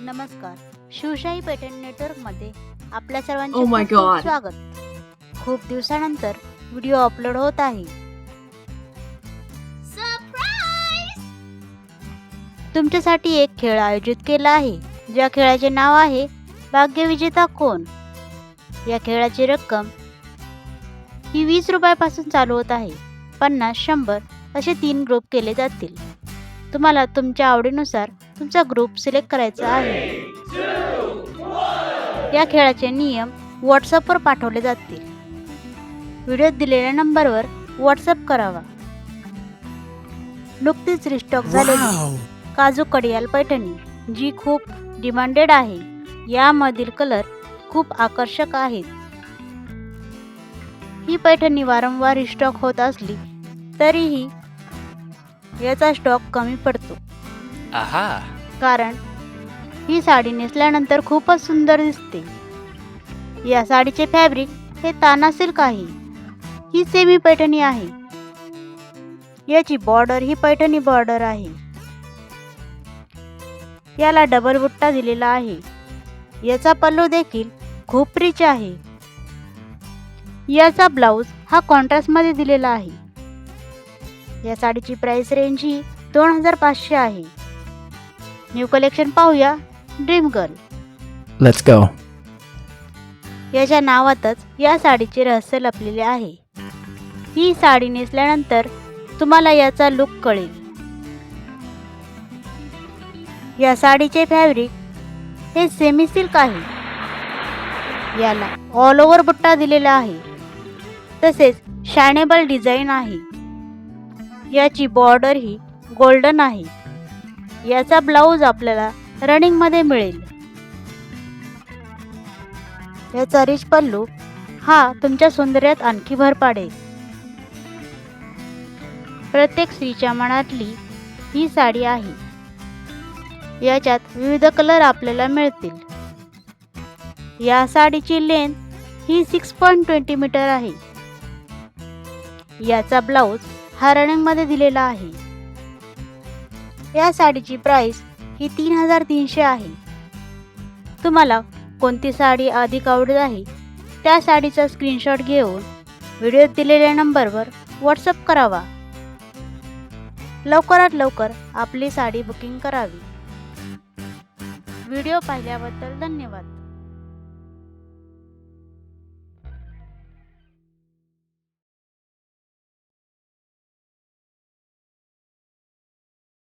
नमस्कार. शिवशाही पॅटर्न नेटवर्कमध्ये आपल्या सर्वांचे Oh my खूप खूप God. स्वागत. खूप दिवसानंतर व्हिडिओ अपलोड होत आहे. तुमच्यासाठी एक खेळ आयोजित केला आहे. ज्या खेळाचे नाव आहे भाग्यविजेता कोण? या खेळाची रक्कम ही वीस रुपयापासून चालू होत आहे. पन्नास शंभर असे तीन ग्रुप केले जातील. तुम्हाला तुमच्या आवडीनुसार तुमचा ग्रुप सिलेक्ट करायचा आहे. या खेळाचे नियम व्हॉट्सअपवर पाठवले जातील. व्हिडिओत दिलेल्या नंबरवर व्हॉट्सअप करावा. नुकतीच रिस्टॉक झालेली काजू कडियाल पैठणी जी खूप डिमांडेड आहे. यामधील कलर खूप आकर्षक आहेत. ही पैठणी वारंवार रिस्टॉक होत असली तरीही याचा स्टॉक कमी पडतो. आहा. कारण ही साडी नेसल्यानंतर खूपच सुंदर दिसते. या साडीचे फॅब्रिक हे ताना सिल्क आहे. ही सेमी पैठणी आहे. याची बॉर्डर ही पैठणी बॉर्डर आहे. याला डबल बुट्टा दिलेला आहे. याचा पल्लू देखील खूप रिच आहे. याचा ब्लाऊज हा कॉन्ट्रास्टमध्ये दिलेला आहे. या साडीची प्राइस रेंज ही दोन हजार पाचशे आहे. न्यू कलेक्शन पाहूया. Dream girl. लेट्स गो याच्या नावातच या साडीचे रहस्य लपलेले आहे. ही साडी नेसल्यानंतर तुम्हाला याचा लुक कळेल. या साडीचे फॅब्रिक हे सेमी सिल्क आहे. याला ऑल ओव्हर बुट्टा दिलेला आहे. तसेच शायनेबल डिझाईन आहे. याची बॉर्डर ही गोल्डन आहे. याचा ब्लाऊज आपल्याला रनिंगमध्ये मिळेल. याचा रिच पल्लू हा तुमच्या सौंदर्यात आणखी भर पाडेल. प्रत्येक स्त्रीच्या मनातली ही साडी आहे. याच्यात विविध कलर आपल्याला मिळतील. या साडीची लेंथ ही सिक्स पॉईंट ट्वेंटी मीटर आहे. याचा ब्लाऊज हा रनिंगमध्ये दिलेला आहे. या साडीची प्राईस ही तीन हजार तीनशे आहे. तुम्हाला कोणती साडी अधिक आवडत आहे त्या साडीचा स्क्रीनशॉट घेऊन व्हिडिओत दिलेल्या नंबरवर व्हॉट्सअप करावा. लवकरात लवकर आपली साडी बुकिंग करावी. व्हिडिओ पाहिल्याबद्दल धन्यवाद.